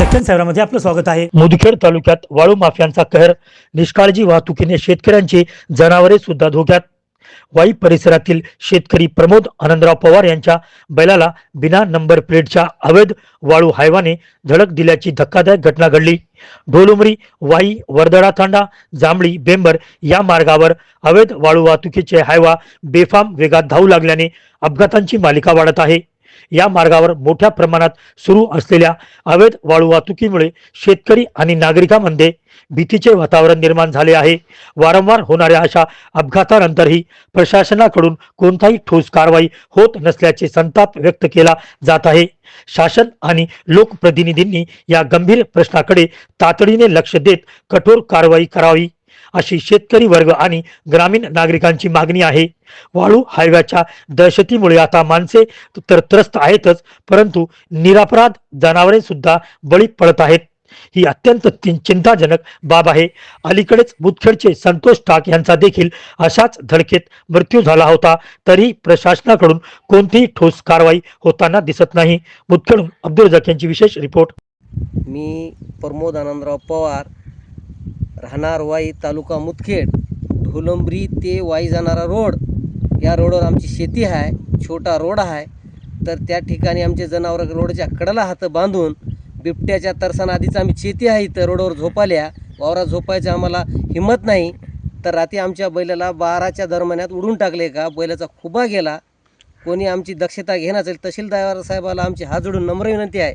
दक्षिण शहरामध्ये आपलं स्वागत आहे. मुदखेड तालुक्यात वाळू माफियांचा कहर निष्काळजी वाहतुकीने शेतकऱ्यांची जनावरे सुद्धा धोक्यात. वाई परिसरातील शेतकरी प्रमोद आनंदराव पवार यांच्या बैलाला बिना नंबर प्लेटच्या अवैध वाळू हायवाने धडक दिल्याची धक्कादायक घटना घडली. ढोलुमरी वाई वर्दळा तांडा जांभळी बेंबर या मार्गावर अवैध वाळू वाहतुकीचे हायवा बेफाम वेगात धावू लागल्याने अपघातांची मालिका वाढत आहे. या मार्गावर मोठ्या प्रमाणात सुरू असलेल्या अवैध वाळू वाहतुकीमुळे शेतकरी आणि नागरिकांमध्ये भीतीचे वातावरण निर्माण झाले आहे. वारंवार होणाऱ्या अशा अपघातानंतरही प्रशासनाकडून कोणताही ठोस कारवाई होत नसल्याचे संताप व्यक्त केला जात आहे. शासन आणि लोकप्रतिनिधींनी या गंभीर प्रश्नाकडे तातडीने लक्ष देत कठोर कारवाई करावी. अशी शेतकरी वर्ग आणि ग्रामीण नागरिकांची मागणी आहे. वाळू हायव्याच्या दहशतीमुळे आता माणसे तर त्रस्त आहेतच परंतु निरापराध जनावरे सुद्धा बळी पडत आहेत. ही अत्यंत चिंताजनक बाब आहे. अलीकडेच मुदखेडचे संतोष टाक यांचा देखील अशाच धडकेत मृत्यू झाला होता तरी प्रशासनाकडून कोणतीही ठोस कारवाई होताना दिसत नाही. मुदखेडून अब्दुल रजाक यांची विशेष रिपोर्ट. मी प्रमोद आनंदराव पवार राहणार वाई तालुका मुदखेड ढोलंबरी ते वाई जाणारा रोड. या रोडवर आमची शेती आहे छोटा रोड आहे तर त्या ठिकाणी आमचे जनावर रोडच्या कडेला हात बांधून बिबट्याच्या तरसान आधीच आम्ही शेती आहे इथं रोडवर झोपाल्या. वावरात झोपायचं आम्हाला हिंमत नाही. तर रात्री आमच्या बैलाला बाराच्या दरम्यानात उडून टाकले का? बैलाचा खुबा गेला. कोणी आमची दक्षता घेणार असेल तहसीलदार साहेबाला आमची हात जोडून नम्र विनंती आहे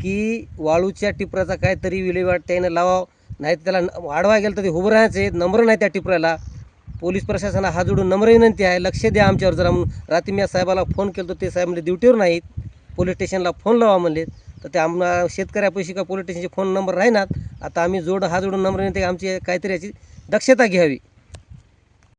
की वाळूच्या टिपऱ्याचा काहीतरी विल्हेवाट त्यानं लावावं. नाही त्याला न- वाढवा गेलं तर ते उभं राहायचे नंबर नाही त्या टिपऱ्याला. पोलीस प्रशासना हा जोडून नम्र विनंती आहे. लक्ष द्या आमच्यावर. जरा म्हणून रात्री मी साहेबाला फोन केला तर ते साहेब म्हणजे ड्युटीवर नाहीत. पोलीस स्टेशनला फोन लावा म्हणले. तर ते आम्हाला शेतकऱ्यापैकी का पोलीस स्टेशनचे फोन नंबर राहणार. आता आम्ही जोड हा जोडून नंबर विनंती आमची काहीतरी याची दक्षता घ्यावी.